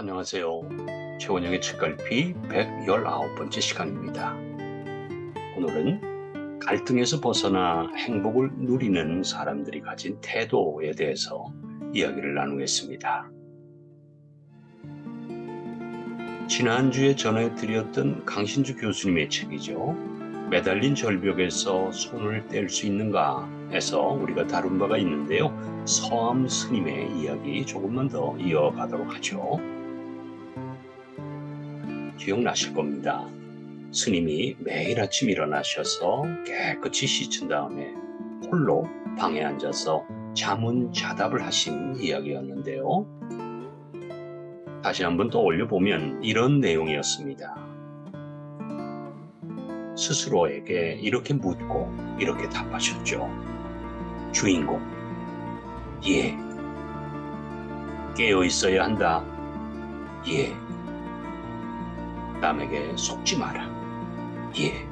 안녕하세요. 최원영의 책갈피 119번째 시간입니다. 오늘은 갈등에서 벗어나 행복을 누리는 사람들이 가진 태도에 대해서 이야기를 나누겠습니다. 지난주에 전해드렸던 강신주 교수님의 책이죠. 매달린 절벽에서 손을 뗄 수 있는가 해서 우리가 다룬 바가 있는데요. 서암 스님의 이야기 조금만 더 이어가도록 하죠. 기억나실 겁니다. 스님이 매일 아침 일어나셔서 깨끗이 씻은 다음에 홀로 방에 앉아서 자문자답을 하신 이야기였는데요. 다시 한번 떠올려 보면 이런 내용이었습니다. 스스로에게 이렇게 묻고 이렇게 답하셨죠. 주인공, 예. 깨어 있어야 한다. 예. 남에게 속지 마라. 예.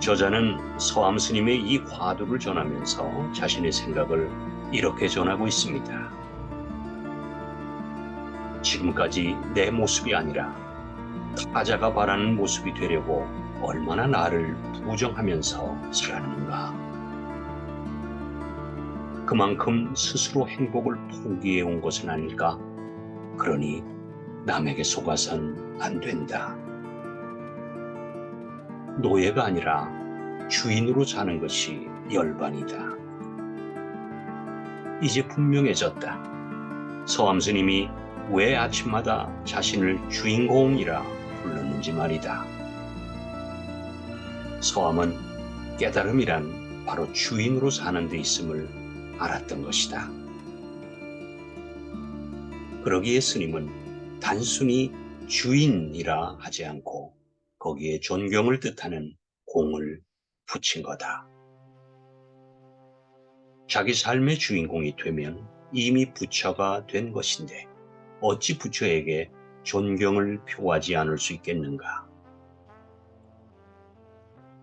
저자는 서암 스님의 이 화두를 전하면서 자신의 생각을 이렇게 전하고 있습니다. 지금까지 내 모습이 아니라 타자가 바라는 모습이 되려고 얼마나 나를 부정하면서 살았는가. 그만큼 스스로 행복을 포기해 온 것은 아닐까? 그러니 남에게 속아선 안 된다. 노예가 아니라 주인으로 사는 것이 열반이다. 이제 분명해졌다. 서암 스님이 왜 아침마다 자신을 주인공이라 불렀는지 말이다. 서암은 깨달음이란 바로 주인으로 사는 데 있음을 알았던 것이다. 그러기에 스님은 단순히 주인이라 하지 않고 거기에 존경을 뜻하는 공을 붙인 거다. 자기 삶의 주인공이 되면 이미 부처가 된 것인데 어찌 부처에게 존경을 표하지 않을 수 있겠는가?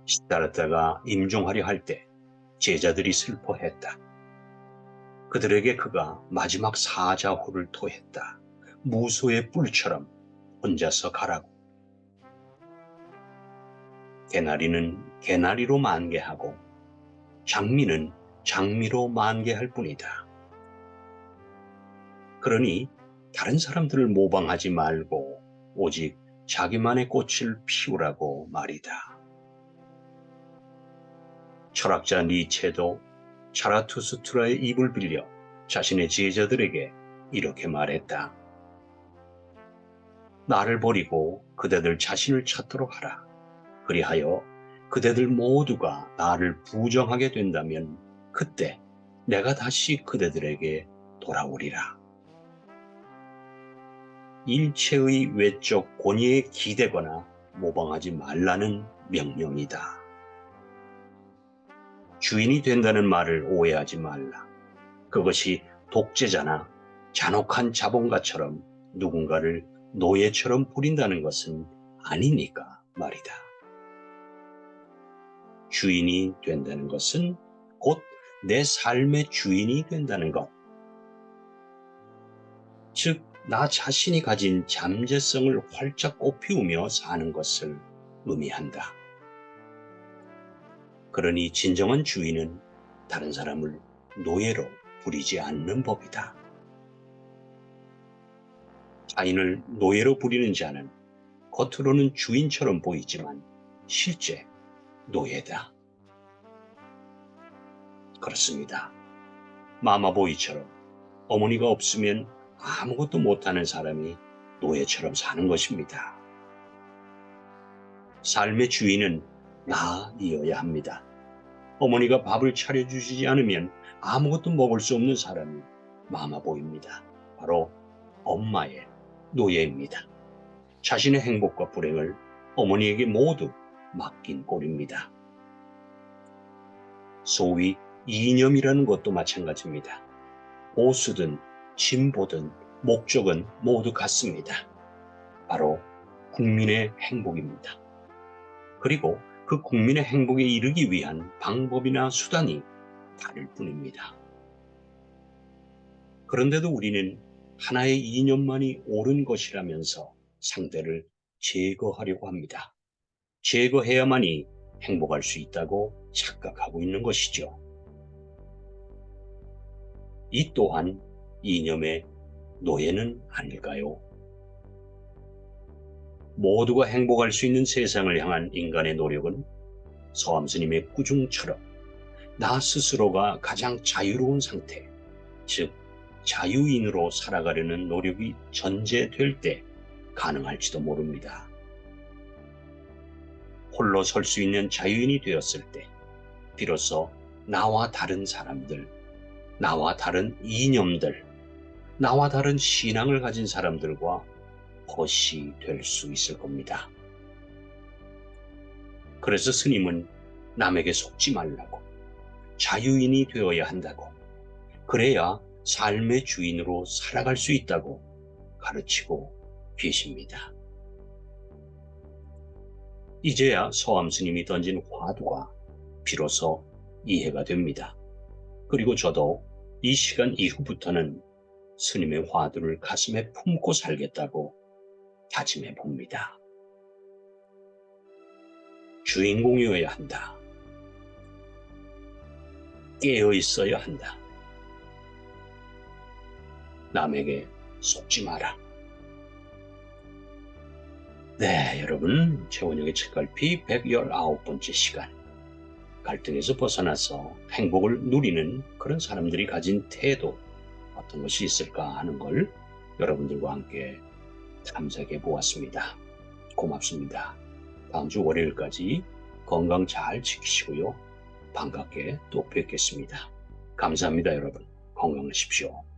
시다르타가 임종하려 할 때 제자들이 슬퍼했다. 그들에게 그가 마지막 사자호를 토했다. 무소의 뿔처럼 혼자서 가라고. 개나리는 개나리로 만개하고 장미는 장미로 만개할 뿐이다. 그러니 다른 사람들을 모방하지 말고 오직 자기만의 꽃을 피우라고 말이다. 철학자 니체도 차라투스트라의 입을 빌려 자신의 제자들에게 이렇게 말했다. 나를 버리고 그대들 자신을 찾도록 하라. 그리하여 그대들 모두가 나를 부정하게 된다면 그때 내가 다시 그대들에게 돌아오리라. 일체의 외적 권위에 기대거나 모방하지 말라는 명령이다. 주인이 된다는 말을 오해하지 말라. 그것이 독재자나 잔혹한 자본가처럼 누군가를 노예처럼 부린다는 것은 아니니까 말이다. 주인이 된다는 것은 곧 내 삶의 주인이 된다는 것. 즉, 나 자신이 가진 잠재성을 활짝 꽃피우며 사는 것을 의미한다. 그러니 진정한 주인은 다른 사람을 노예로 부리지 않는 법이다. 자인을 노예로 부리는 자는 겉으로는 주인처럼 보이지만 실제 노예다. 그렇습니다. 마마보이처럼 어머니가 없으면 아무것도 못하는 사람이 노예처럼 사는 것입니다. 삶의 주인은 나이어야 합니다. 어머니가 밥을 차려주시지 않으면 아무것도 먹을 수 없는 사람이 마마보입니다. 바로 엄마의 노예입니다. 자신의 행복과 불행을 어머니에게 모두 맡긴 꼴입니다. 소위 이념이라는 것도 마찬가지입니다. 보수든 진보든 목적은 모두 같습니다. 바로 국민의 행복입니다. 그리고 그 국민의 행복에 이르기 위한 방법이나 수단이 다를 뿐입니다. 그런데도 우리는 하나의 이념만이 옳은 것이라면서 상대를 제거하려고 합니다. 제거해야만이 행복할 수 있다고 착각하고 있는 것이죠. 이 또한 이념의 노예는 아닐까요? 모두가 행복할 수 있는 세상을 향한 인간의 노력은 서암 스님의 꾸중처럼 나 스스로가 가장 자유로운 상태, 즉 자유인으로 살아가려는 노력이 전제될 때 가능할지도 모릅니다. 홀로 설 수 있는 자유인이 되었을 때 비로소 나와 다른 사람들, 나와 다른 이념들, 나와 다른 신앙을 가진 사람들과 벗이 될 수 있을 겁니다. 그래서 스님은 남에게 속지 말라고 자유인이 되어야 한다고 그래야 삶의 주인으로 살아갈 수 있다고 가르치고 계십니다. 이제야 서암 스님이 던진 화두가 비로소 이해가 됩니다. 그리고 저도 이 시간 이후부터는 스님의 화두를 가슴에 품고 살겠다고 다짐해 봅니다. 주인공이어야 한다. 깨어 있어야 한다. 남에게 속지 마라. 네, 여러분. 최원영의 책갈피 119번째 시간. 갈등에서 벗어나서 행복을 누리는 그런 사람들이 가진 태도, 어떤 것이 있을까 하는 걸 여러분들과 함께 탐색해 보았습니다. 고맙습니다. 다음 주 월요일까지 건강 잘 지키시고요. 반갑게 또 뵙겠습니다. 감사합니다, 여러분. 건강하십시오.